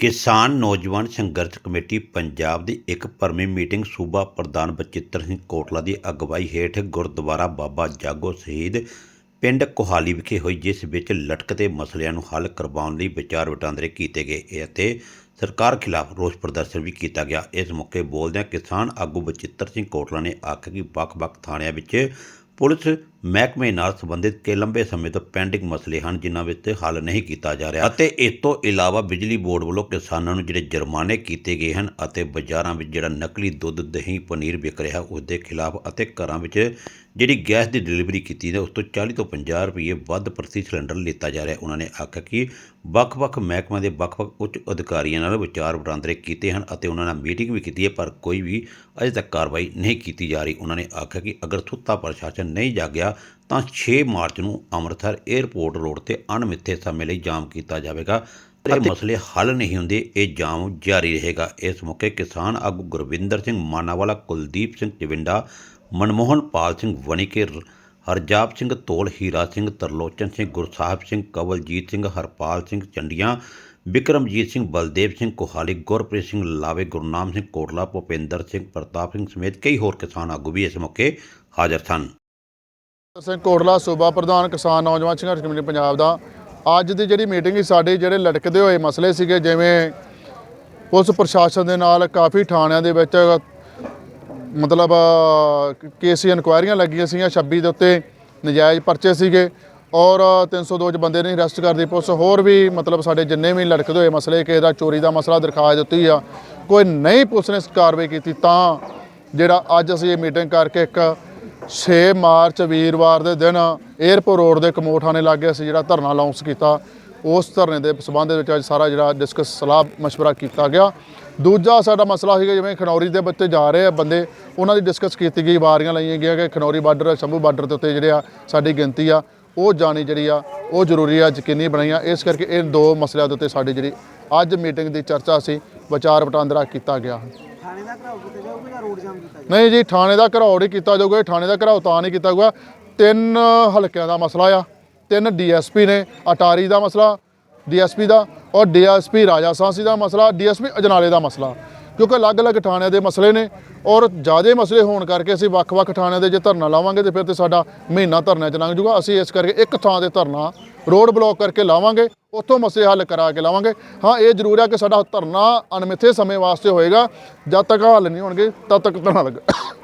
ਕਿਸਾਨ ਨੌਜਵਾਨ ਸੰਘਰਸ਼ ਕਮੇਟੀ ਪੰਜਾਬ ਦੀ ਇੱਕ ਭਰਵੀਂ ਮੀਟਿੰਗ ਸੂਬਾ ਪ੍ਰਧਾਨ ਬਚਿੱਤਰ ਸਿੰਘ ਕੋਟਲਾ ਦੀ ਅਗਵਾਈ ਹੇਠ ਗੁਰਦੁਆਰਾ ਬਾਬਾ ਜਾਗੋ ਸ਼ਹੀਦ ਪਿੰਡ ਕੋਹਾਲੀ ਵਿਖੇ ਹੋਈ, ਜਿਸ ਵਿੱਚ ਲਟਕਦੇ ਮਸਲਿਆਂ ਨੂੰ ਹੱਲ ਕਰਵਾਉਣ ਲਈ ਵਿਚਾਰ ਵਟਾਂਦਰੇ ਕੀਤੇ ਗਏ ਅਤੇ ਸਰਕਾਰ ਖਿਲਾਫ ਰੋਸ ਪ੍ਰਦਰਸ਼ਨ ਵੀ ਕੀਤਾ ਗਿਆ। ਇਸ ਮੌਕੇ ਬੋਲਦਿਆਂ ਕਿਸਾਨ ਆਗੂ ਬਚਿੱਤਰ ਸਿੰਘ ਕੋਟਲਾ ਨੇ ਆਖਿਆ ਕਿ ਵੱਖ-ਵੱਖ ਥਾਣਿਆਂ ਵਿੱਚ ਪੁਲਿਸ ਮਹਿਕਮੇ ਨਾਲ ਸੰਬੰਧਿਤ ਕਈ ਲੰਬੇ ਸਮੇਂ ਤੋਂ ਪੈਂਡਿੰਗ ਮਸਲੇ ਹਨ, ਜਿਨ੍ਹਾਂ ਵਿੱਚ ਹੱਲ ਨਹੀਂ ਕੀਤਾ ਜਾ ਰਿਹਾ ਅਤੇ ਇਸ ਤੋਂ ਇਲਾਵਾ ਬਿਜਲੀ ਬੋਰਡ ਵੱਲੋਂ ਕਿਸਾਨਾਂ ਨੂੰ ਜਿਹੜੇ ਜੁਰਮਾਨੇ ਕੀਤੇ ਗਏ ਹਨ ਅਤੇ ਬਾਜ਼ਾਰਾਂ ਵਿੱਚ ਜਿਹੜਾ ਨਕਲੀ ਦੁੱਧ, ਦਹੀਂ, ਪਨੀਰ ਵਿਕ ਰਿਹਾ ਉਸ ਦੇ ਖਿਲਾਫ ਅਤੇ ਘਰਾਂ ਵਿੱਚ ਜਿਹੜੀ ਗੈਸ ਦੀ ਡਿਲੀਵਰੀ ਕੀਤੀ ਹੈ ਉਸ ਤੋਂ 40 ਤੋਂ 50 ਰੁਪਏ ਵੱਧ ਪ੍ਰਤੀ ਸਿਲੰਡਰ ਲਿੱਤਾ ਜਾ ਰਿਹਾ। ਉਹਨਾਂ ਨੇ ਆਖਿਆ ਕਿ ਵੱਖ-ਵੱਖ ਮਹਿਕਮਿਆਂ ਦੇ ਵੱਖ-ਵੱਖ ਉੱਚ ਅਧਿਕਾਰੀਆਂ ਨਾਲ ਵਿਚਾਰ ਵਟਾਂਦਰੇ ਕੀਤੇ ਹਨ ਅਤੇ ਉਹਨਾਂ ਨਾਲ ਮੀਟਿੰਗ ਵੀ ਕੀਤੀ ਹੈ, ਪਰ ਕੋਈ ਵੀ ਅਜੇ ਤੱਕ ਕਾਰਵਾਈ ਨਹੀਂ ਕੀਤੀ ਜਾ ਰਹੀ। ਉਹਨਾਂ ਨੇ ਆਖਿਆ ਕਿ ਅਗਰ ਸੁੱਤਾ ਪ੍ਰਸ਼ਾਸਨ ਨਹੀਂ ਜਾਗਿਆ ਤਾਂ 6 ਮਾਰਚ ਨੂੰ ਅੰਮ੍ਰਿਤਸਰ 에ਅਰਪੋਰਟ ਰੋਡ ਤੇ ਅਣਮਿੱਥੇ ਸਮੇਂ ਲਈ ਜਾਮ ਕੀਤਾ ਜਾਵੇਗਾ। ਇਹ ਮਸਲੇ ਹੱਲ ਨਹੀਂ ਹੁੰਦੇ ਇਹ ਜਾਮ ਜਾਰੀ ਰਹੇਗਾ। ਇਸ ਮੌਕੇ ਕਿਸਾਨ ਆਗੂ ਗੁਰਵਿੰਦਰ ਸਿੰਘ ਮਾਨਾਵਾਲਾ ਕੁਲਦੀਪ ਸਿੰਘ ਚਵਿੰਡਾ ਮਨਮੋਹਨ ਪਾਲ ਸਿੰਘ ਵਣੀਕੇ ਹਰਜਾਪ ਸਿੰਘ ਧੋਲ ਹੀਰਾ ਸਿੰਘ ਤਰਲੋਚਨ ਸਿੰਘ ਗੁਰਸਾਹਿਬ ਸਿੰਘ ਕਵਲਜੀਤ ਸਿੰਘ ਹਰਪਾਲ ਸਿੰਘ ਚੰਡੀਆਂ ਵਿਕਰਮਜੀਤ ਸਿੰਘ ਬਲਦੇਵ ਸਿੰਘ ਕੋਹਾਲੀ ਗੁਰਪ੍ਰੀਤ ਸਿੰਘ ਲਾਵੇ ਗੁਰਨਾਮ ਸਿੰਘ ਕੋਟਲਾ ਭੁਪਿੰਦਰ ਸਿੰਘ ਪ੍ਰਤਾਪ ਸਿੰਘ ਸਮੇਤ ਕਈ ਹੋਰ ਕਿਸਾਨ ਆਗੂ ਵੀ ਇਸ ਮੌਕੇ ਹਾਜ਼ਰ ਸਨ। ਸਿੰਘ ਕੋਟਲਾ ਸੂਬਾ ਪ੍ਰਧਾਨ ਕਿਸਾਨ ਨੌਜਵਾਨ ਸੰਘਰਸ਼ ਕਮੇਟੀ ਪੰਜਾਬ ਦਾ। ਅੱਜ ਦੀ ਜਿਹੜੀ ਮੀਟਿੰਗ ਸੀ, ਸਾਡੇ ਜਿਹੜੇ ਲਟਕਦੇ ਹੋਏ ਮਸਲੇ ਸੀਗੇ, ਜਿਵੇਂ ਪੁਲਿਸ ਪ੍ਰਸ਼ਾਸਨ ਦੇ ਨਾਲ ਕਾਫੀ ਥਾਣਿਆਂ ਦੇ ਵਿੱਚ ਮਤਲਬ, ਕੇਸ ਇਨਕੁਆਇਰੀਆਂ ਲੱਗੀਆਂ ਸੀਗੀਆਂ 26 ਦੇ ਉੱਤੇ ਨਜਾਇਜ਼ ਪਰਚੇ ਸੀਗੇ ਔਰ 302 ਚ ਬੰਦੇ ਨੇ ਅਰੈਸਟ ਕਰਦੀ ਪੁਲਿਸ ਹੋਰ ਵੀ ਮਤਲਬ ਸਾਡੇ ਜਿੰਨੇ ਵੀ ਲਟਕਦੇ ਹੋਏ ਮਸਲੇ, ਕਿਸੇ ਦਾ ਚੋਰੀ ਦਾ ਮਸਲਾ ਦਰਖਾਸਤ ਦਿੱਤੀ ਆ, ਕੋਈ ਨਹੀਂ ਪੁਲਿਸ ਨੇ ਕਾਰਵਾਈ ਕੀਤੀ, ਤਾਂ ਜਿਹੜਾ ਅੱਜ ਅਸੀਂ ਇਹ ਮੀਟਿੰਗ ਕਰਕੇ ਇੱਕ 6 ਮਾਰਚ ਵੀਰਵਾਰ ਦੇ ਦਿਨ 에어ਪੋਰਟ ਰੋਡ ਦੇ ਕਮੋਠਾਣੇ ਲਾਗੇ ਅਸੀਂ ਜਿਹੜਾ ਧਰਨਾ ਲਾਉਂਸ ਕੀਤਾ। ਉਸ ਧਰਨੇ ਦੇ ਸਬੰਧ ਦੇ ਵਿੱਚ ਅੱਜ ਸਾਰਾ ਜਿਹੜਾ ਡਿਸਕਸ ਸਲਾਹ مشورہ ਕੀਤਾ ਗਿਆ। ਦੂਜਾ ਸਾਡਾ ਮਸਲਾ ਸੀਗਾ, ਜਿਵੇਂ ਖਨੌਰੀ ਦੇ ਬੱਚੇ ਜਾ ਰਹੇ ਆ ਬੰਦੇ, ਉਹਨਾਂ ਦੀ ਡਿਸਕਸ ਕੀਤੀ ਗਈ, ਵਾਰੀਆਂ ਲਈਆਂ ਗਈਆਂ ਕਿ ਖਨੌਰੀ ਬਾਰਡਰ, ਸ਼ੰਭੂ ਬਾਰਡਰ ਦੇ ਉੱਤੇ ਜਿਹੜੇ ਆ, ਸਾਡੀ ਗਿਣਤੀ ਆ, ਉਹ ਜਾਣੀ ਜਿਹੜੀ ਆ, ਉਹ ਜ਼ਰੂਰੀ ਆ, ਯਕੀਨੀ ਬਣਾਈਆਂ ਇਸ ਕਰਕੇ ਇਹ ਦੋ ਮਸਲਿਆਂ ਦੇ ਉੱਤੇ ਸਾਡੀ ਜਿਹੜੀ ਅੱਜ ਮੀਟਿੰਗ ਦੀ ਚਰਚਾ ਸੀ, ਵਿਚਾਰ ਵਟਾਂਦਰਾ ਕੀਤਾ ਗਿਆ। ਥਾਣੇ ਦਾ ਘਰਾਓ ਕੀਤਾ ਜਾਊਗਾ ਜਾਂ ਰੋਡ ਜਾਮ ਕੀਤਾ ਨਹੀਂ ਜੀ, ਥਾਣੇ ਦਾ ਘਰਾਓ ਨਹੀਂ ਕੀਤਾ ਜਾਊਗਾ, ਇਹ ਥਾਣੇ ਦਾ ਘਰਾਓ ਤਾਂ ਨਹੀਂ ਕੀਤਾ ਜਾਊਗਾ। ਤਿੰਨ ਹਲਕਿਆਂ ਦਾ ਮਸਲਾ ਆ, ਤਿੰਨ ਡੀਐਸਪੀ ਨੇ, ਅਟਾਰੀ ਦਾ ਮਸਲਾ, ਡੀਐਸਪੀ ਦਾ ਔਰ ਡੀਐਸਪੀ ਰਾਜਾ ਸਾਂਸੀ ਦਾ ਮਸਲਾ, ਡੀਐਸਪੀ ਅਜਨਾਲੇ ਦਾ ਮਸਲਾ। ਕਿਉਂਕਿ ਅਲੱਗ-ਅਲੱਗ ਥਾਣਿਆਂ ਦੇ ਮਸਲੇ ਨੇ ਔਰ ਜ਼ਿਆਦੇ ਮਸਲੇ ਹੋਣ ਕਰਕੇ ਅਸੀਂ ਵੱਖ-ਵੱਖ ਥਾਣਿਆਂ ਦੇ ਜੇ ਧਰਨਾ ਲਾਵਾਂਗੇ ਤੇ ਫਿਰ ਤੇ ਸਾਡਾ ਮਹੀਨਾ ਧਰਨਿਆਂ 'ਚ ਲੰਘ ਜਾਊਗਾ ਅਸੀਂ ਇਸ ਕਰਕੇ ਇੱਕ ਥਾਂ ਤੇ ਧਰਨਾ ਰੋਡ ਬਲੌਕ ਕਰਕੇ ਲਾਵਾਂਗੇ। ਉੱਥੋਂ ਮਸਲੇ ਹੱਲ ਕਰਾ ਕੇ ਲਾਵਾਂਗੇ। ਹਾਂ, ਇਹ ਜ਼ਰੂਰ ਹੈ ਕਿ ਸਾਡਾ ਧਰਨਾ ਅਣਮਿੱਥੇ ਸਮੇਂ ਵਾਸਤੇ ਹੋਏਗਾ। ਜਦ ਤੱਕ ਹੱਲ ਨਹੀਂ ਹੋਣਗੇ, ਤਦ ਤੱਕ ਧਰਨਾ ਲੱਗਾ।